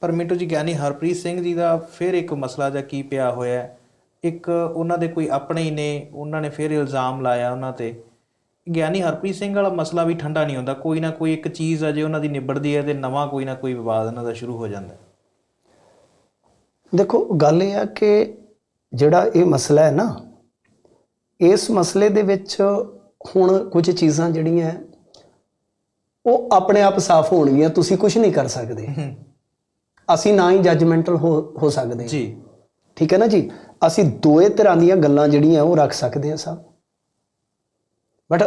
ਪਰ ਮਿੰਟੂ ਜੀ ਗਿਆਨੀ ਹਰਪ੍ਰੀਤ ਸਿੰਘ ਜੀ ਦਾ ਫਿਰ ਇੱਕ ਮਸਲਾ ਜਾਂ ਕੀ ਪਿਆ ਹੋਇਆ। ਇੱਕ ਉਹਨਾਂ ਦੇ ਕੋਈ ਆਪਣੇ ਹੀ ਨੇ ਉਹਨਾਂ ਨੇ ਫਿਰ ਇਲਜ਼ਾਮ ਲਾਇਆ ਉਹਨਾਂ ਤੇ ਗਿਆਨੀ ਹਰਪ੍ਰੀਤ ਸਿੰਘ ਵਾਲਾ ਮਸਲਾ ਵੀ ਠੰਡਾ ਨਹੀਂ ਹੁੰਦਾ ਕੋਈ ਨਾ ਕੋਈ ਇੱਕ ਚੀਜ਼ ਅਜੇ ਉਹਨਾਂ ਦੀ ਨਿਬੜਦੀ ਹੈ ਤੇ ਨਵਾਂ ਕੋਈ ਨਾ ਕੋਈ ਵਿਵਾਦ ਉਹਨਾਂ ਦਾ ਸ਼ੁਰੂ ਹੋ ਜਾਂਦਾ। ਦੇਖੋ ਗੱਲ ਇਹ ਆ ਕਿ ਜਿਹੜਾ ਇਹ ਮਸਲਾ ਹੈ ਨਾ ਇਸ ਮਸਲੇ ਦੇ ਵਿੱਚ ਹੁਣ ਕੁਝ ਚੀਜ਼ਾਂ ਜਿਹੜੀਆਂ ਉਹ ਆਪਣੇ ਆਪ ਸਾਫ਼ ਹੋਣਗੀਆਂ ਤੁਸੀਂ ਕੁਝ ਨਹੀਂ ਕਰ ਸਕਦੇ ਅਸੀਂ ਨਾ ਹੀ ਜੱਜਮੈਂਟਲ ਹੋ ਹੋ ਸਕਦੇ ਜੀ। ਠੀਕ ਹੈ ਨਾ ਜੀ? ਅਸੀਂ ਦੋਏ ਤਰ੍ਹਾਂ ਦੀਆਂ ਗੱਲਾਂ ਜਿਹੜੀਆਂ ਉਹ ਰੱਖ ਸਕਦੇ ਹਾਂ ਸਭ। ਬਟ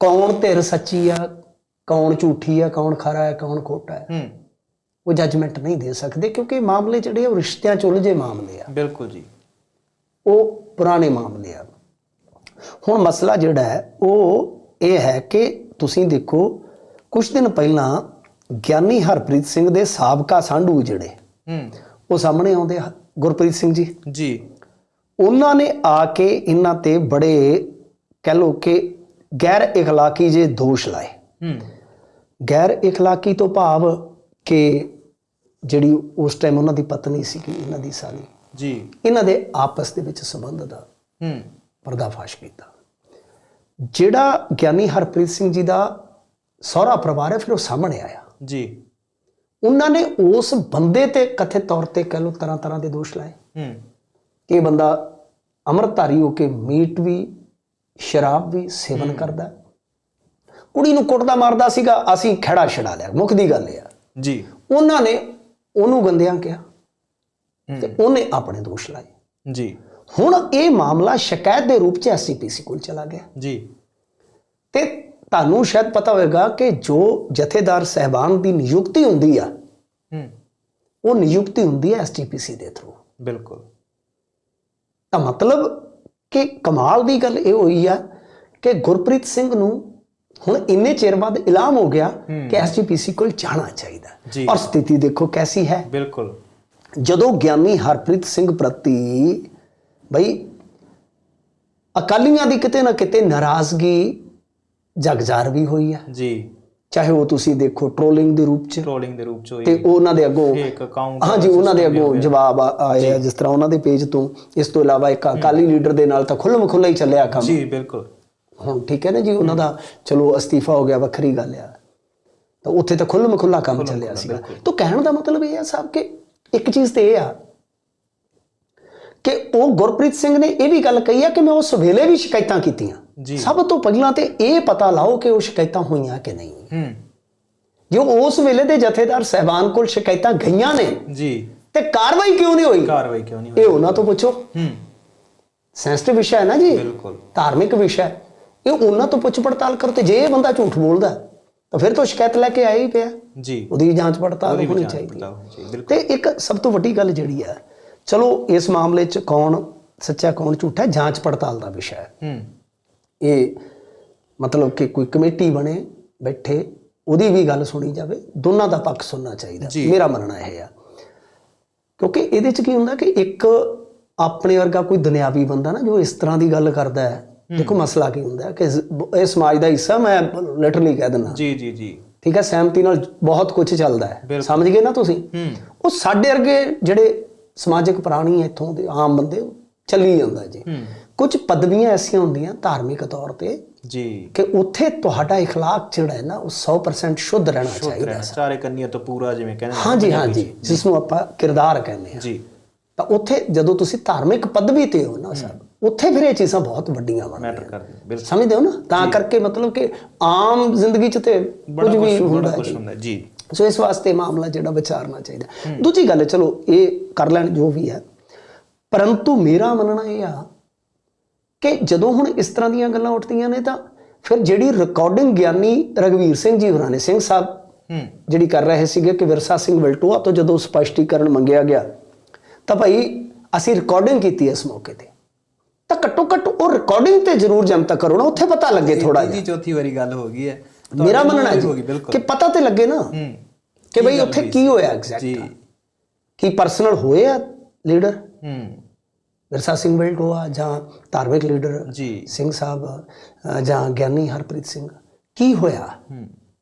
ਕੌਣ ਧਿਰ ਸੱਚੀ ਆ ਕੌਣ ਝੂਠੀ ਆ ਕੌਣ ਖਰਾ ਹੈ ਕੌਣ ਖੋਟਾ ਹੈ ਹੂੰ। ਉਹ ਜੱਜਮੈਂਟ ਨਹੀਂ ਦੇ ਸਕਦੇ ਕਿਉਂਕਿ ਮਾਮਲੇ ਜਿਹੜੇ ਉਹ ਰਿਸ਼ਤਿਆਂ ਚ ਉਲਝੇ ਮਾਮਲੇ ਆ। ਬਿਲਕੁਲ ਜੀ। ਉਹ ਪੁਰਾਣੇ ਮਾਮਲੇ ਆ। ਹੁਣ ਮਸਲਾ ਜਿਹੜਾ ਹੈ ਉਹ ਇਹ ਹੈ ਕਿ ਤੁਸੀਂ ਦੇਖੋ ਕੁਝ ਦਿਨ ਪਹਿਲਾਂ ਗਿਆਨੀ ਹਰਪ੍ਰੀਤ ਸਿੰਘ ਦੇ ਸਾਬਕਾ ਸਾਂਢੂ ਜਿਹੜੇ ਹੂੰ। ਉਹ ਸਾਹਮਣੇ ਆਉਂਦੇ ਆ ਗੁਰਪ੍ਰੀਤ ਸਿੰਘ ਜੀ। ਜੀ। ਉਹਨਾਂ ਨੇ ਆ ਕੇ ਇਹਨਾਂ ਤੇ ਬੜੇ ਕਹਿ ਲੋ ਕਿ ਗੈਰ ਇਖਲਾਕੀ ਜੇ ਦੋਸ਼ ਲਾਏ। ਹੂੰ। ਗੈਰ ਇਖਲਾਕੀ ਤੋਂ ਭਾਵ ਕਿ ਜਿਹੜੀ ਉਸ ਟਾਈਮ ਉਹਨਾਂ ਦੀ ਪਤਨੀ ਸੀ ਇਹਨਾਂ ਦੀ ਸਾਲੀ ਜੀ। ਇਹਨਾਂ ਦੇ ਆਪਸ ਦੇ ਵਿੱਚ ਸੰਬੰਧ ਦਾ ਹੂੰ। ਪਰਦਾਫਾਸ਼ ਕੀਤਾ। ਜਿਹੜਾ ਗਿਆਨੀ ਹਰਪ੍ਰੀਤ ਸਿੰਘ ਜੀ ਦਾ ਸਹੁਰਾ ਪਰਿਵਾਰ ਹੈ ਫਿਰ ਉਹ ਸਾਹਮਣੇ ਆਇਆ। ਜੀ। ਉਹਨਾਂ ਨੇ ਉਸ ਬੰਦੇ ਤੇ ਕਥਿਤ ਤੌਰ ਤੇ ਕਹਿ ਲਓ ਤਰ੍ਹਾਂ ਤਰ੍ਹਾਂ ਦੇ ਦੋਸ਼ ਲਾਏ। ਹੂੰ। ਕਿ ਇਹ ਬੰਦਾ ਅੰਮ੍ਰਿਤਧਾਰੀ ਹੋ ਕੇ ਮੀਟ ਵੀ ਸ਼ਰਾਬ ਵੀ ਸੇਵਨ ਕਰਦਾ। ਕੁੜੀ ਨੂੰ ਕੁੱਟਦਾ ਮਾਰਦਾ ਸੀਗਾ ਅਸੀਂ ਖੜਾ ਛਡਾ ਲਿਆ ਮੁੱਖ ਦੀ ਗੱਲ ਇਹ ਆ। ਜੀ। ਉਹਨਾਂ ਨੇ ਉਹਨੂੰ ਗੰਦਿਆਂ ਕਿਹਾ ਤੇ ਉਹਨੇ ਆਪਣੇ ਦੋਸ਼ ਲਾਏ। ਜੀ। ਹੁਣ ਇਹ ਮਾਮਲਾ ਸ਼ਿਕਾਇਤ ਦੇ ਰੂਪ ਚ ਐਸਸੀਪੀਸੀ ਕੋਲ ਚਲਾ ਗਿਆ। ਜੀ। ਤੇ ਤੁਹਾਨੂੰ ਸ਼ਾਇਦ ਪਤਾ ਹੋਵੇਗਾ ਕਿ ਜੋ ਜਥੇਦਾਰ ਸਹਿਬਾਨ ਦੀ ਨਿਯੁਕਤੀ ਹੁੰਦੀ ਆ ਹੂੰ। ਉਹ ਨਿਯੁਕਤੀ ਹੁੰਦੀ ਹੈ ਐਸਟੀਪੀਸੀ ਦੇ ਥਰੂ ਬਿਲਕੁਲ। ਤਾਂ ਮਤਲਬ ਕਿ ਕਮਾਲ ਦੀ ਗੱਲ ਇਹ ਹੋਈ ਆ ਕਿ ਗੁਰਪ੍ਰੀਤ ਸਿੰਘ ਨੂੰ ਹੁਣ ਇੰਨੇ ਚਿਰ ਬਾਅਦ ਇਲਾਮ ਹੋ ਗਿਆ ਕਿ ਐਸਜੀਪੀਸੀ ਕੋਲ ਜਾਣਾ ਚਾਹੀਦਾ। ਔਰ ਸਥਿਤੀ ਦੇਖੋ ਕੈਸੀ ਹੈ। ਬਿਲਕੁਲ। ਜਦੋਂ ਗਿਆਨੀ ਹਰਪ੍ਰੀਤ ਸਿੰਘ ਪ੍ਰਤੀ ਬਈ ਅਕਾਲੀਆਂ ਦੀ ਕਿਤੇ ਨਾ ਕਿਤੇ ਨਾਰਾਜ਼ਗੀ ਜਗਜ਼ਾਰ ਵੀ ਹੋਈ ਹੈ ਜੀ। ਚਾਹੇ ਉਹ ਤੁਸੀਂ ਦੇਖੋ ਟ੍ਰੋਲਿੰਗ ਦੇ ਰੂਪ ਚ। ਟ੍ਰੋਲਿੰਗ ਦੇ ਰੂਪ ਚ ਹੋਈ। ਤੇ ਉਹਨਾਂ ਦੇ ਅੱਗੋਂ ਫੇਕ ਅਕਾਊਂਟ ਹਾਂਜੀ ਉਹਨਾਂ ਦੇ ਅੱਗੋਂ ਜਵਾਬ ਆ- ਆਏ ਆ ਜਿਸ ਤਰ੍ਹਾਂ ਉਹਨਾਂ ਦੇ ਪੇਜ ਤੋਂ। ਇਸ ਤੋਂ ਇਲਾਵਾ ਇੱਕ ਅਕਾਲੀ ਲੀਡਰ ਦੇ ਨਾਲ ਤਾਂ ਖੁੱਲ੍ਹ ਖੁੱਲ੍ਹਾ ਹੀ ਚੱਲਿਆ ਕੰਮ। ਜੀ ਬਿਲਕੁਲ। ਹੁਣ ਠੀਕ ਹੈ ਨਾ ਜੀ ਉਹਨਾਂ ਦਾ ਚਲੋ ਅਸਤੀਫਾ ਹੋ ਗਿਆ ਵੱਖਰੀ ਗੱਲ ਆ। ਤਾਂ ਉੱਥੇ ਤਾਂ ਖੁੱਲ੍ਹ ਖੁੱਲ੍ਹਾ ਕੰਮ ਚੱਲਿਆ ਸੀਗਾ। ਤਾਂ ਕਹਿਣ ਦਾ ਮਤਲਬ ਇਹ ਆ ਸਾਹਿਬ ਕਿ ਇੱਕ ਚੀਜ਼ ਤੇ ਇਹ ਆ ਕਿ ਉਹ ਗੁਰਪ੍ਰੀਤ ਸਿੰਘ ਨੇ ਇਹ ਵੀ ਗੱਲ ਕਹੀ ਆ ਕਿ ਮੈਂ ਉਸ ਵੇਲੇ ਵੀ ਸ਼ਿਕਾਇਤਾਂ ਕੀਤੀਆਂ। ਜੀ। ਸਭ ਤੋਂ ਪਹਿਲਾਂ ਤੇ ਇਹ ਪਤਾ ਲਾਓ ਕਿ ਉਹ ਸ਼ਿਕਾਇਤਾਂ ਹੋਈਆਂ ਕਿ ਨਹੀਂ। ਹੂੰ। ਜੋ ਉਸ ਵੇਲੇ ਦੇ ਜਥੇਦਾਰ ਸਹਿਬਾਨ ਕੋਲ ਸ਼ਿਕਾਇਤਾਂ ਗਈਆਂ ਨੇ ਜੀ। ਤੇ ਕਾਰਵਾਈ ਕਿਉਂ ਨਹੀਂ ਹੋਈ? ਕਾਰਵਾਈ ਕਿਉਂ ਨਹੀਂ ਹੋਈ? ਇਹ ਉਹਨਾਂ ਤੋਂ ਪੁੱਛੋ। ਹੂੰ। ਸੈਂਸਿਟਿਵ ਵਿਸ਼ਾ ਹੈ ਨਾ ਜੀ? ਬਿਲਕੁਲ। ਧਾਰਮਿਕ ਵਿਸ਼ਾ ਹੈ। ਇਹ ਉਹਨਾਂ ਤੋਂ ਪੁੱਛ ਪੜਤਾਲ ਕਰੋ ਤੇ ਜੇ ਇਹ ਬੰਦਾ ਝੂਠ ਬੋਲਦਾ ਤਾਂ ਫਿਰ ਤਾਂ ਸ਼ਿਕਾਇਤ ਲੈ ਕੇ ਆਇਆ ਹੀ ਪਿਆ। ਜੀ। ਉਹਦੀ ਜਾਂਚ ਪੜਤਾਲ ਹੋਣੀ ਚਾਹੀਦੀ। ਤੇ ਇੱਕ ਸਭ ਤੋਂ ਵੱਡੀ ਗੱਲ ਜਿਹੜੀ ਹੈ ਚਲੋ ਇਸ ਮਾਮਲੇ 'ਚ ਕੌਣ ਸੱਚਾ ਕੌਣ ਝੂਠਾ ਜਾਂਚ ਪੜਤਾਲ ਦਾ ਵਿਸ਼ਾ ਹੈ। ਹੂੰ। ਇਹ ਮਤਲਬ ਕਿ ਕੋਈ ਕਮੇਟੀ ਬਣੇ ਬੈਠੇ ਉਹਦੀ ਵੀ ਗੱਲ ਸੁਣੀ ਜਾਵੇ ਦੋਨਾਂ ਦਾ ਪੱਖ ਸੁਣਨਾ ਚਾਹੀਦਾ। ਮੇਰਾ ਮੰਨਣਾ ਇਹ ਆ। ਕਿਉਂਕਿ ਇਹਦੇ 'ਚ ਕੀ ਹੁੰਦਾ ਕਿ ਇੱਕ ਆਪਣੇ ਵਰਗਾ ਕੋਈ ਦੁਨਿਆਵੀ ਬੰਦਾ ਨਾ ਜੋ ਇਸ ਤਰ੍ਹਾਂ ਦੀ ਗੱਲ ਕਰਦਾ ਹੈ ਦੇਖੋ ਮਸਲਾ ਕੀ ਹੁੰਦਾ ਕਿ ਇਹ ਸਮਾਜ ਦਾ ਹਿੱਸਾ ਮੈਂ ਲਿਟਰਲੀ ਕਹਿ ਦਿੰਦਾ। ਜੀ ਜੀ ਜੀ। ਠੀਕ ਹੈ ਸਹਿਮਤੀ ਨਾਲ ਬਹੁਤ ਕੁਝ ਚੱਲਦਾ ਹੈ। ਸਮਝ ਗਏ ਨਾ ਤੁਸੀਂ? ਉਹ ਸਾਡੇ ਵਰਗੇ ਜਿਹੜੇ ਸਮਾਜਿਕ ਪ੍ਰਾਣੀ ਇੱਥੋਂ ਦੇ ਆਮ ਬੰਦੇ ਚੱਲੀ ਜਾਂਦਾ ਜੀ। ਕੁਝ ਪਦਵੀਆਂ ਐਸੀਆਂ ਹੁੰਦੀਆਂ ਧਾਰਮਿਕ ਤੌਰ ਤੇ ਜੀ ਕਿ ਉੱਥੇ ਤੁਹਾਡਾ اخلاق ਜਿਹੜਾ ਹੈ ਨਾ ਉਹ 100% ਸ਼ੁੱਧ ਰਹਿਣਾ ਚਾਹੀਦਾ ਰਹਿਣਾ ਚਾਰੇ ਕੰਨੀਆਂ ਤੋਂ ਪੂਰਾ ਜਿਵੇਂ ਕਹਿੰਦੇ ਨੇ। ਹਾਂਜੀ ਹਾਂਜੀ ਜਿਸ ਨੂੰ ਆਪਾਂ ਕਿਰਦਾਰ ਕਹਿੰਦੇ ਆ ਜੀ ਤਾਂ ਉੱਥੇ ਜਦੋਂ ਤੁਸੀਂ ਧਾਰਮਿਕ ਪਦਵੀ ਤੇ ਹੋ ਨਾ ਸਾਹਿਬ ਉੱਥੇ ਫਿਰ ਇਹ ਚੀਜ਼ਾਂ ਬਹੁਤ ਵੱਡੀਆਂ ਬਣਦੀਆਂ ਮੈਟਰ ਕਰਦੇ ਨੇ, ਬਿਲਕੁਲ ਸਮਝਦੇ ਹੋ ਨਾ ਤਾਂ ਕਰਕੇ ਮਤਲਬ ਕਿ ਆਮ ਜ਼ਿੰਦਗੀ 'ਚ ਤੇ ਕੁਝ ਬੜਾ ਵੀ ਕੁਝ ਹੁੰਦਾ ਬੜਾ ਹੈ ਕੁਝ ਜੀ। ਹੁੰਦਾ ਹੈ, ਜੀ ਸੋ ਇਸ ਵਾਸਤੇ ਮਾਮਲਾ ਜਿਹੜਾ ਵਿਚਾਰਨਾ ਚਾਹੀਦਾ ਦੂਜੀ ਗੱਲ ਹੈ, ਚਲੋ ਇਹ ਕਰ ਲੈਣ ਜੋ ਵੀ ਹੈ ਪਰੰਤੂ ਮੇਰਾ ਮੰਨਣਾ ਇਹ ਆ ਕਿ ਜਦੋਂ ਹੁਣ ਇਸ ਤਰ੍ਹਾਂ ਦੀਆਂ ਗੱਲਾਂ ਉੱਠਦੀਆਂ ਨੇ ਤਾਂ ਫਿਰ ਜਿਹੜੀ ਰਿਕਾਰਡਿੰਗ ਗਿਆਨੀ ਰਗਵੀਰ ਸਿੰਘ ਜੀ ਹੋਰਾਂ ਨੇ ਸਿੰਘ ਸਾਹਿਬ ਹੂੰ। ਜਿਹੜੀ ਕਰ ਰਹੇ ਸੀਗੇ ਕਿ ਵਿਰਸਾ ਸਿੰਘ ਵਲਟੋਆ ਤੋਂ ਜਦੋਂ ਸਪਸ਼ਟੀਕਰਨ ਮੰਗਿਆ ਗਿਆ ਤਾਂ ਭਾਈ ਅਸੀਂ ਰਿਕਾਰਡਿੰਗ ਕੀਤੀ ਇਸ ਮੌਕੇ ਤੇ। ਤਾਂ ਘੱਟੋ ਘੱਟ ਉਹ ਰਿਕਾਰਡਿੰਗ ਤੇ ਜ਼ਰੂਰ ਜਨਤਾ ਕਰੋ ਨਾ ਉੱਥੇ ਪਤਾ ਲੱਗੇ ਥੋੜਾ ਜਿਹਾ। ਤੀਜੀ ਚੌਥੀ ਵਾਰੀ ਗੱਲ ਹੋ ਗਈ ਹੈ। ਮੇਰਾ ਮੰਨਣਾ ਹੋ ਜੀ ਕਿ ਪਤਾ ਤੇ ਲੱਗੇ ਨਾ ਹੂੰ। ਕਿ ਬਈ ਉੱਥੇ ਕੀ ਹੋਇਆ ਐਗਜ਼ੈਕਟ ਜੀ। ਕੀ ਪਰਸਨਲ ਹੋਏ ਆ ਲੀਡਰ ਹੂੰ। ਵਿਰਸਾ ਸਿੰਘ ਵਲਟੋਆ ਜਾਂ ਧਾਰਮਿਕ ਲੀਡਰ ਜੀ। ਸਿੰਘ ਸਾਹਿਬ ਜਾਂ ਗਿਆਨੀ ਹਰਪ੍ਰੀਤ ਸਿੰਘ ਕੀ ਹੋਇਆ?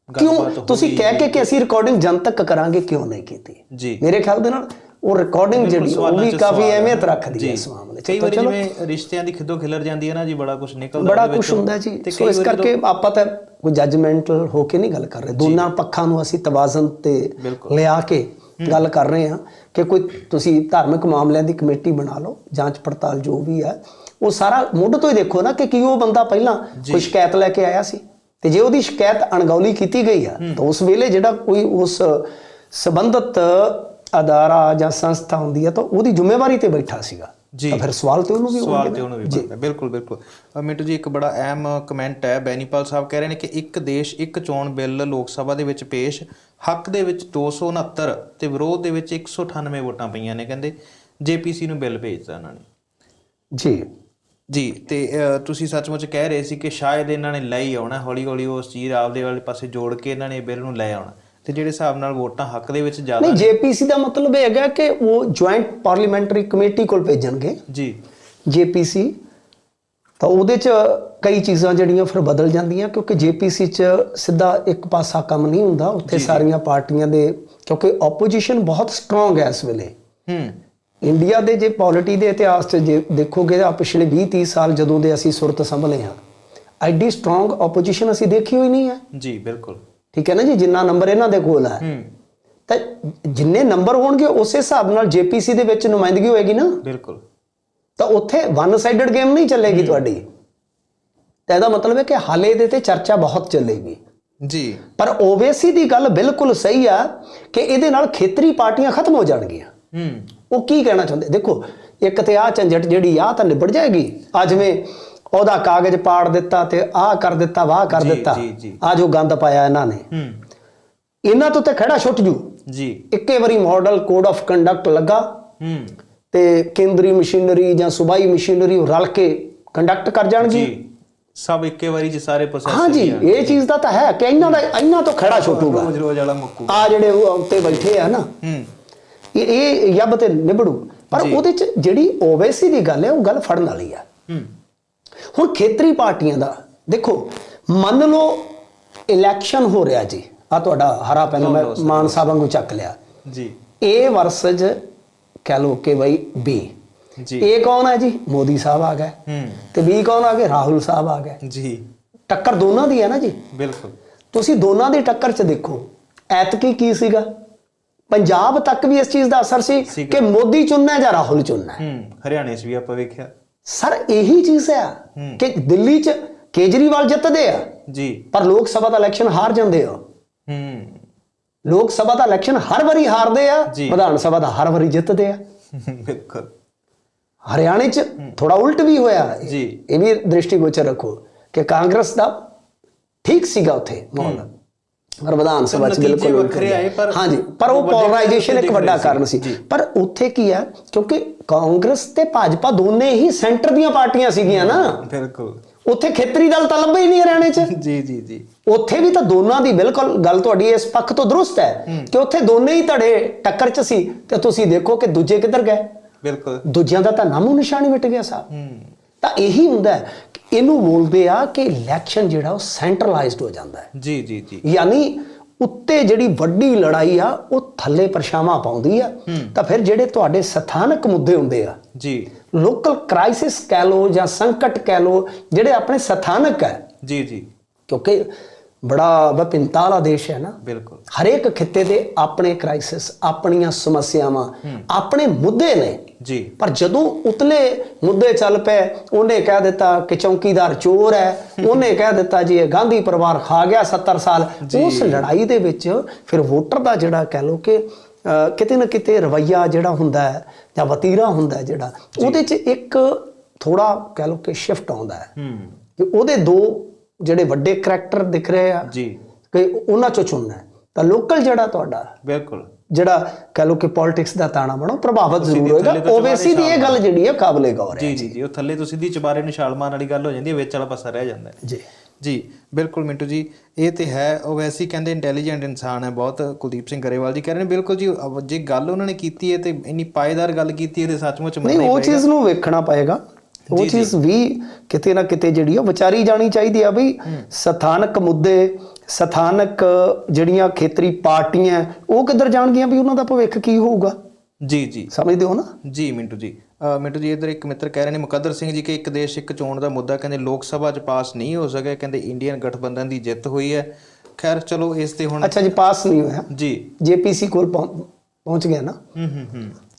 ਕਿਉਂ ਤੁਸੀਂ ਕਹਿ ਕੇ ਕਿ ਅਸੀਂ ਰਿਕਾਰਡਿੰਗ ਜਨਤਕ ਕਰਾਂਗੇ ਕਿਉਂ ਨਹੀਂ ਕੀਤੀ? ਜੀ। ਮੇਰੇ ਖਿਆਲ ਦੇ ਨਾਲ ਉਹ ਰਿਕਾਰਡਿੰਗ ਜਿਹੜੀ ਉਹ ਵੀ ਕਾਫੀ ਅਹਿਮੀਅਤ ਰੱਖਦੀ ਹੈ ਇਸ ਮਾਮਲੇ 'ਚ। ਕਈ ਵਾਰੀ ਜਿਵੇਂ ਰਿਸ਼ਤਿਆਂ ਦੀ ਖਿੱਦੋ ਖਿਲਰ ਜਾਂਦੀ ਹੈ ਨਾ ਜੀ ਬੜਾ ਕੁਝ ਨਿਕਲਦਾ ਬੜਾ ਕੁਝ। ਹੁੰਦਾ ਜੀ। ਸੋ ਇਸ ਕਰਕੇ ਆਪਾਂ ਤਾਂ ਕੋਈ ਜੱਜਮੈਂਟਲ ਹੋ ਕੇ ਨਹੀਂ ਗੱਲ ਕਰ ਰਹੇ। ਦੋਨਾਂ ਪੱਖਾਂ ਨੂੰ ਅਸੀਂ ਤਵਾਜ਼ਨ ਤੇ। ਲਿਆ ਕੇ ਗੱਲ ਕਰ ਰਹੇ ਹਾਂ ਕਿ ਕੋਈ ਤੁਸੀਂ ਧਾਰਮਿਕ ਮਾਮਲਿਆਂ ਦੀ ਕਮੇਟੀ ਬਣਾ ਲਓ ਜਾਂਚ ਪੜਤਾਲ ਜੋ ਵੀ ਹੈ ਉਹ ਸਾਰਾ ਮੁੱਢ ਤੋਂ ਹੀ ਦੇਖੋ ਨਾ ਕਿ ਕੀ ਉਹ ਬੰਦਾ ਪਹਿਲਾਂ ਕੋਈ ਸ਼ਿਕਾਇਤ ਲੈ ਕੇ ਆਇਆ ਸੀ। ਤੇ ਜੇ ਉਹਦੀ ਸ਼ਿਕਾਇਤ ਅਣਗੌਲੀ ਕੀਤੀ ਗਈ ਆ ਤਾਂ ਉਸ ਵੇਲੇ ਜਿਹੜਾ ਕੋਈ ਉਸ ਸੰਬੰਧਤ ਅਦਾਰਾ ਜਾਂ ਸੰਸਥਾ ਹੁੰਦੀ ਹੈ ਤਾਂ ਉਹਦੀ ਜ਼ਿੰਮੇਵਾਰੀ ਤੇ ਬੈਠਾ ਸੀਗਾ। ਜੀ। ਤਾਂ ਫਿਰ ਸਵਾਲ ਤੇ ਉਹਨੂੰ ਵੀ ਸਵਾਲ ਤੇ ਉਹਨੂੰ ਵੀ ਬਣਦਾ ਬਿਲਕੁਲ ਬਿਲਕੁਲ। ਮਿੰਟੂ ਜੀ ਇੱਕ ਬੜਾ ਅਹਿਮ ਕਮੈਂਟ ਹੈ। ਬੈਨੀਪਾਲ ਸਾਹਿਬ ਕਹਿ ਰਹੇ ਨੇ ਕਿ ਇੱਕ ਦੇਸ਼ ਇੱਕ ਚੋਣ ਬਿੱਲ ਲੋਕ ਸਭਾ ਦੇ ਵਿੱਚ ਪੇਸ਼ ਹੱਕ ਦੇ ਵਿੱਚ 269 ਤੇ ਵਿਰੋਧ ਦੇ ਵਿੱਚ 198 ਵੋਟਾਂ ਪਈਆਂ ਨੇ ਕਹਿੰਦੇ ਜੇਪੀਸੀ ਨੂੰ ਬਿੱਲ ਭੇਜਤਾ ਇਹਨਾਂ ਨੇ। ਜੀ। ਜੀ ਤੇ ਤੁਸੀਂ ਸੱਚਮੁੱਚ ਕਹਿ ਰਹੇ ਸੀ ਕਿ ਸ਼ਾਇਦ ਇਹਨਾਂ ਨੇ ਲੈ ਹੀ ਆਉਣਾ ਹੌਲੀ ਹੌਲੀ ਉਸ ਚੀਜ਼ ਆਪਦੇ ਵਾਲੇ ਪਾਸੇ ਜੋੜ ਕੇ ਇਹਨਾਂ ਨੇ ਬਿੱਲ ਨੂੰ ਲੈ ਆਉਣਾ। ਤੇ ਜਿਹੜੇ ਹਿਸਾਬ ਨਾਲ ਵੋਟਾਂ ਹੱਕ ਦੇ ਵਿੱਚ ਜ਼ਿਆਦਾ ਨਹੀਂ ਜੇਪੀਸੀ ਦਾ ਮਤਲਬ ਇਹ ਹੈਗਾ ਕਿ ਉਹ ਜੁਆਇੰਟ ਪਾਰਲੀਮੈਂਟਰੀ ਕਮੇਟੀ ਕੋਲ ਭੇਜਣਗੇ। ਜੀ। ਜੇਪੀਸੀ ਤਾਂ ਉਹਦੇ ਚ ਕਈ ਚੀਜ਼ਾਂ ਜਿਹੜੀਆਂ ਫਿਰ ਬਦਲ ਜਾਂਦੀਆਂ ਕਿਉਂਕਿ ਜੇਪੀਸੀ ਚ ਸਿੱਧਾ ਇੱਕ ਪਾਸਾ ਕੰਮ ਨਹੀਂ ਹੁੰਦਾ ਉੱਥੇ ਸਾਰੀਆਂ ਪਾਰਟੀਆਂ ਦੇ ਕਿਉਂਕਿ ਆਪੋਜੀਸ਼ਨ ਬਹੁਤ ਸਟਰੋਂਗ ਹੈ ਇਸ ਵੇਲੇ। ਹੂੰ। ਇੰਡੀਆ ਦੇ ਜੇ ਪੋਲਿਟੀ ਦੇ ਇਤਿਹਾਸ 'ਚ ਜੇ ਦੇਖੋਗੇ ਤਾਂ ਪਿਛਲੇ 20 30 ਸਾਲ ਜਦੋਂ ਦੇ ਅਸੀਂ ਸੁਰਤ ਸੰਭਲੇ ਹਾਂ ਐਡੀ ਸਟਰੋਂਗ ਆਪੋਜੀਸ਼ਨ ਅਸੀਂ ਦੇਖੀ ਹੋਈ ਨਹੀਂ ਹੈ। ਜੀ ਬਿਲਕੁਲ। ਠੀਕ ਹੈ ਨਾ ਜੀ? ਜਿੰਨਾ ਨੰਬਰ ਇਹਨਾਂ ਦੇ ਕੋਲ ਹੈ। ਹੂੰ। ਤਾਂ ਜਿੰਨੇ ਨੰਬਰ ਹੋਣਗੇ ਉਸੇ ਹਿਸਾਬ ਨਾਲ ਜੇਪੀਸੀ ਦੇ ਵਿੱਚ ਨੁਮਾਇੰਦਗੀ ਹੋਏਗੀ ਨਾ। ਬਿਲਕੁਲ। ਤਾਂ ਉੱਥੇ ਵਨ ਸਾਈਡਡ ਗੇਮ ਨਹੀਂ ਚੱਲੇਗੀ ਤੁਹਾਡੀ। ਤਾਂ ਇਹਦਾ ਮਤਲਬ ਹੈ ਕਿ ਹਾਲੇ ਇਹਦੇ ਤੇ ਚਰਚਾ ਬਹੁਤ ਚੱਲੇਗੀ। ਜੀ। ਪਰ ਓਵੇਸੀ ਦੀ ਗੱਲ ਬਿਲਕੁਲ ਸਹੀ ਆ ਕਿ ਇਹਦੇ ਨਾਲ ਖੇਤਰੀ ਪਾਰਟੀਆਂ ਖਤਮ ਹੋ ਜਾਣਗੀਆਂ। ਹੂੰ। ਉਹ ਕੀ ਕਹਿਣਾ ਚਾਹੁੰਦੇ? ਦੇਖੋ ਇੱਕ ਤੇ ਆ ਝੰਜਟ ਜਿਹੜੀ ਆ ਤਾਂ ਨਿਬੜ ਜਾਏਗੀ। ਆ ਜਿਵੇਂ ਉਹਦਾ ਕਾਗਜ਼ ਪਾੜ ਦਿੱਤਾ ਤੇ ਆਹ ਕਰ ਦਿੱਤਾ ਵਾਹ ਕਰ ਦਿੱਤਾ। ਆ ਜੋ ਗੰਦ ਪਾਇਆ ਇਹਨਾਂ ਨੇ। ਹੂੰ। ਇਹਨਾਂ ਤੋਂ ਤੇ ਖੜਾ ਛੁੱਟ ਜੂ। ਜੀ। ਇੱਕੇ ਵਾਰੀ ਮਾਡਲ ਕੋਡ ਆਫ ਕੰਡਕਟ ਲੱਗਾ। ਹੂੰ। ਤੇ ਕੇਂਦਰੀ ਮਸ਼ੀਨਰੀ ਜਾਂ ਸੂਬਾਈ ਮਸ਼ੀਨਰੀ ਰਲ ਕੇ ਕੰਡਕਟ ਕਰ ਜਾਣਗੀ? ਜੀ ਸਭ ਇੱਕੇ ਵਾਰੀ ਚ ਸਾਰੇ ਪ੍ਰੋਸੈਸ ਹਾਂਜੀ ਇਹ ਚੀਜ਼ ਦਾ ਤਾਂ ਹੈ ਕਿ ਇਹਨਾਂ ਦਾ ਇਹਨਾਂ ਤੋਂ ਖੜਾ ਛੁੱਟੂਗਾ। ਰੋਜ਼ ਰੋਜ਼ ਵਾਲਾ ਮੁੱਕੂ। ਆ ਜਿਹੜੇ ਉਹ ਉੱਤੇ ਬੈਠੇ ਆ ਨਾ ਹੂੰ। ਇਹ ਇਹ ਯੱਬ ਤੇ ਨਿਬੜੂ। ਪਰ ਉਹਦੇ ਚ ਜਿਹੜੀ ਓਵੈਸੀ ਦੀ ਗੱਲ ਹੈ ਉਹ ਗੱਲ ਫੜਨ ਵਾਲੀ ਆ। ਹੂੰ। ਹੁਣ ਖੇਤਰੀ ਪਾਰਟੀਆਂ ਦਾ ਦੇਖੋ ਮੰਨ ਲਓ ਇਲੈਕਸ਼ਨ ਹੋ ਰਿਹਾ ਜੀ। ਆ ਤੁਹਾਡਾ ਹਰਾ ਪੈਨ ਮੈਂ ਮਾਨ ਸਾਹਿਬ ਵਾਂਗੂ ਚੱਕ ਲਿਆ। ਜੀ। ਏ ਵਰਸਜ ਕਹਿ ਲਓ ਕਿ ਬਈ ਬੀ ਜੀ। ਏ ਕੌਣ ਹੈ ਜੀ? ਮੋਦੀ ਸਾਹਿਬ ਆ ਗਏ। ਹੂੰ। ਤੇ ਬੀ ਕੌਣ ਆ ਗਏ? ਰਾਹੁਲ ਸਾਹਿਬ ਆ ਗਏ। ਜੀ। ਟੱਕਰ ਦੋਨਾਂ ਦੀ ਹੈ ਨਾ ਜੀ? ਬਿਲਕੁਲ। ਤੁਸੀਂ ਦੋਨਾਂ ਦੀ ਟੱਕਰ 'ਚ ਦੇਖੋ ਐਤਕੀ ਕੀ ਸੀਗਾ? ਪੰਜਾਬ ਤੱਕ ਵੀ ਇਸ ਚੀਜ਼ ਦਾ ਅਸਰ ਸੀ। ਕਿ ਮੋਦੀ ਚੁਣਨਾ ਹੈ ਜਾਂ ਰਾਹੁਲ ਚੁਣਨਾ ਹੈ? ਹੂੰ ਹਰਿਆਣੇ 'ਚ ਵੀ ਆਪਾਂ ਵੇਖਿਆ। ਸਰ ਇਹੀ ਚੀਜ਼ ਹੈ। ਕਿ ਦਿੱਲੀ 'ਚ ਕੇਜਰੀਵਾਲ ਜਿੱਤਦੇ ਆ। ਜੀ। ਪਰ ਲੋਕ ਸਭਾ ਦਾ ਇਲੈਕਸ਼ਨ ਹਾਰ ਜਾਂਦੇ ਆ। ਹੂੰ। ਲੋਕ ਸਭਾ ਦਾ ਇਲੈਕਸ਼ਨ ਹਰ ਵਾਰੀ ਹਾਰਦੇ ਆ। ਵਿਧਾਨ ਸਭਾ ਦਾ ਹਰ ਵਾਰੀ ਜਿੱਤਦੇ ਆ। ਬਿਲਕੁਲ। ਹਰਿਆਣੇ 'ਚ ਥੋੜਾ ਉਲਟ ਵੀ ਹੋਇਆ। ਜੀ। ਇਹ ਵੀ ਦ੍ਰਿਸ਼ਟੀਗੋਚਰ ਰੱਖੋ ਕਿ ਕਾਂਗਰਸ ਦਾ ਠੀਕ ਸੀਗਾ ਉੱਥੇ ਮਾਹੌਲ। ਪਰ ਵਿਧਾਨ ਸਭਾ 'ਚ ਬਿਲਕੁਲ ਵੱਖਰੇ। ਆਏ ਪਰ ਹਾਂਜੀ ਪਰ ਉਹ ਪੋਲਰਾਈਜੇਸ਼ਨ ਇੱਕ ਵੱਡਾ ਕਾਰਨ ਸੀ। ਪਰ ਉੱਥੇ ਕੀ ਹੈ ਕਿਉਂਕਿ ਕਾਂਗਰਸ ਤੇ ਭਾਜਪਾ ਦੋਨੇ ਹੀ ਸੈਂਟਰ ਦੀਆਂ ਪਾਰਟੀਆਂ ਸੀਗੀਆਂ ਨਾ। ਬਿਲਕੁਲ। ਉੱਥੇ ਖੇਤਰੀ ਦਲ ਤਾਂ ਲੱਭੇ ਹੀ ਨਹੀਂ ਹਰਿਆਣੇ 'ਚ। ਜੀ ਜੀ ਜੀ। ਉੱਥੇ ਵੀ ਤਾਂ ਦੋਨਾਂ ਦੀ ਬਿਲਕੁਲ ਗੱਲ ਤੁਹਾਡੀ ਇਸ ਪੱਖ ਤੋਂ ਦਰੁਸਤ ਹੈ ਕਿ ਉੱਥੇ ਦੋਨੇ ਹੀ ਧੜੇ ਟੱਕਰ 'ਚ ਸੀ ਤੇ ਤੁਸੀਂ ਦੇਖੋ ਕਿ ਦੂਜੇ ਕਿੱਧਰ ਗਏ। ਬਿਲਕੁਲ। ਦੂਜਿਆਂ ਦਾ ਤਾਂ ਨਾਮੋ ਨਿਸ਼ਾਨੀ ਮਿਟ ਗਿਆ ਸਾਹਿਬ ਤਾਂ ਇਹੀ ਹੁੰਦਾ ਹੈ ਇਹਨੂੰ ਬੋਲਦੇ ਆ ਕਿ ਇਲੈਕਸ਼ਨ ਜਿਹੜਾ ਉਹ ਸੈਂਟਰਲਾਈਜ਼ਡ ਹੋ ਜਾਂਦਾ ਹੈ। ਜੀ ਜੀ ਜੀ। ਯਾਨੀ ਉੱਤੇ ਜਿਹੜੀ ਵੱਡੀ ਲੜਾਈ ਆ ਉਹ ਥੱਲੇ ਪਰਛਾਵਾਂ ਪਾਉਂਦੀ ਆ। ਤਾਂ ਫਿਰ ਜਿਹੜੇ ਤੁਹਾਡੇ ਸਥਾਨਕ ਮੁੱਦੇ ਹੁੰਦੇ ਆ ਜੀ। ਲੋਕਲ ਕ੍ਰਾਈਸਿਸ ਕਹਿ ਲੋ ਜਾਂ ਸੰਕਟ ਕਹਿ ਲੋ ਜਿਹੜੇ ਆਪਣੇ ਸਥਾਨਕ ਹੈ। ਜੀ ਜੀ। ਕਿਉਂਕਿ ਬੜਾ ਵਿਭਿੰਨਤਾ ਵਾਲਾ ਦੇਸ਼ ਹੈ ਨਾ। ਬਿਲਕੁਲ। ਹਰੇਕ ਖਿੱਤੇ ਦੇ ਆਪਣੇ ਕ੍ਰਾਈਸਿਸ ਆਪਣੀਆਂ ਸਮੱਸਿਆਵਾਂ ਆਪਣੇ ਮੁੱਦੇ ਨੇ। ਜੀ। ਪਰ ਜਦੋਂ ਉਤਲੇ ਮੁੱਦੇ ਚੱਲ ਪਏ ਉਹਨੇ ਕਹਿ ਦਿੱਤਾ ਕਿ ਚੌਕੀਦਾਰ ਚੋਰ ਹੈ। ਉਹਨੇ ਕਹਿ ਦਿੱਤਾ ਜੀ ਇਹ ਗਾਂਧੀ ਪਰਿਵਾਰ ਖਾ ਗਿਆ 70 ਸਾਲ। ਉਸ ਲੜਾਈ ਦੇ ਵਿੱਚ ਫਿਰ ਵੋਟਰ ਦਾ ਜਿਹੜਾ ਕਹਿ ਲੋ ਕਿ ਕਿਤੇ ਨਾ ਕਿਤੇ ਰਵਈਆ ਜਿਹੜਾ ਹੁੰਦਾ ਹੈ ਜਾਂ ਵਤੀਰਾ ਹੁੰਦਾ ਹੈ ਜਿਹੜਾ ਉਹਦੇ 'ਚ ਇੱਕ ਥੋੜਾ ਕਹਿ ਲੋ ਕਿ ਸ਼ਿਫਟ ਆਉਂਦਾ ਹੈ। ਹੂੰ। ਕਿ ਉਹਦੇ ਦੋ ਜਿਹੜੇ ਵੱਡੇ ਕਰੈਕਟਰ ਦਿਖ ਰਹੇ ਆ ਜੀ। ਕਿ ਉਹਨਾਂ ਚੋਂ ਚੁਣਨਾ ਹੈ। ਤਾਂ ਲੋਕਲ ਜਿਹੜਾ ਤੁਹਾਡਾ ਬਿਲਕੁਲ। ਜਿਹੜਾ ਕਹ ਲੋ ਕਿ ਪੋਲਿਟਿਕਸ ਦਾ ਤਾਣਾ ਬਣੋ ਪ੍ਰਭਾਵਿਤ ਜ਼ਰੂਰ ਹੋਏਗਾ। ਓਵੇਸੀ ਦੀ ਇਹ ਗੱਲ ਜਿਹੜੀ ਹੈ ਕਾਬਲੇ ਗੌਰ ਹੈ। ਜੀ ਜੀ ਜੀ ਉਹ ਥੱਲੇ ਤੋਂ ਸਿੱਧੀ ਚਬਾਰੇ ਨੂੰ ਛਾਲ ਮਾਰਨ ਵਾਲੀ ਗੱਲ ਹੋ ਜਾਂਦੀ ਹੈ ਵਿੱਚ ਵਾਲਾ ਪਾਸਾ ਰਹਿ ਜਾਂਦਾ ਹੈ। ਜੀ। ਜੀ ਬਿਲਕੁਲ ਮਿੰਟੂ ਜੀ ਇਹ ਤੇ ਹੈ ਉਹ ਵੈਸੇ ਹੀ ਕਹਿੰਦੇ ਇੰਟੈਲੀਜੈਂਟ ਇਨਸਾਨ ਹੈ ਬਹੁਤ ਕੁਲਦੀਪ ਸਿੰਘ ਗਰੇਵਾਲ ਜੀ ਕਹਿ ਰਹੇ ਨੇ ਬਿਲਕੁਲ ਜੀ ਅਹ ਜੇ ਗੱਲ ਉਹਨਾਂ ਨੇ ਕੀਤੀ ਹੈ ਤੇ ਇੰਨੀ ਪਾਏਦਾਰ ਗੱਲ ਕੀਤੀ ਹੈ ਤੇ ਸੱਚਮੁੱਚ ਨਹੀਂ ਮੰਨਣੀ ਉਹ ਪਏਗਾ। ਚੀਜ਼ ਨੂੰ ਵੇਖਣਾ ਪਏਗਾ ਉਹ ਚੀਜ਼ ਵੀ ਕਿਤੇ ਨਾ ਕਿਤੇ ਜਿਹੜੀ ਆ ਵਿਚਾਰੀ ਜਾਣੀ ਚਾਹੀਦੀ ਆ ਵੀ ਸਥਾਨਕ ਮੁੱਦੇ ਸਥਾਨਕ ਜਿਹੜੀਆਂ ਖੇਤਰੀ ਪਾਰਟੀਆਂ ਉਹ ਕਿੱਧਰ ਜਾਣਗੀਆਂ ਵੀ ਉਹਨਾਂ ਦਾ ਭਵਿੱਖ ਕੀ ਹੋਊਗਾ? ਜੀ ਜੀ। ਸਮਝਦੇ ਹੋ ਨਾ? ਜੀ ਮਿੰਟੂ ਜੀ। ਮਿੰਟੂ ਜੀ ਇਧਰ ਇੱਕ ਮਿੱਤਰ ਕਹਿ ਰਹੇ ਨੇ ਮੁਕੱਦਰ ਸਿੰਘ ਜੀ ਕਿ ਇੱਕ ਦੇਸ਼ ਇੱਕ ਚੋਣ ਦਾ ਮੁੱਦਾ ਕਹਿੰਦੇ ਲੋਕ ਸਭਾ 'ਚ ਪਾਸ ਨਹੀਂ ਹੋ ਸਕਿਆ ਕਹਿੰਦੇ ਇੰਡੀਅਨ ਗਠਬੰਧਨ ਦੀ ਜਿੱਤ ਹੋਈ ਹੈ। ਖੈਰ ਚਲੋ ਇਸ ਤੇ ਹੁਣ ਅੱਛਾ ਜੀ ਪਾਸ ਨਹੀਂ ਹੋਇਆ। ਜੀ। ਜੇਪੀਸੀ ਕੋਲ ਪਹੁੰ- ਪਹੁੰਚ ਗਿਆ ਨਾ। ਹੂੰ ਹੂੰ ਹੂੰ।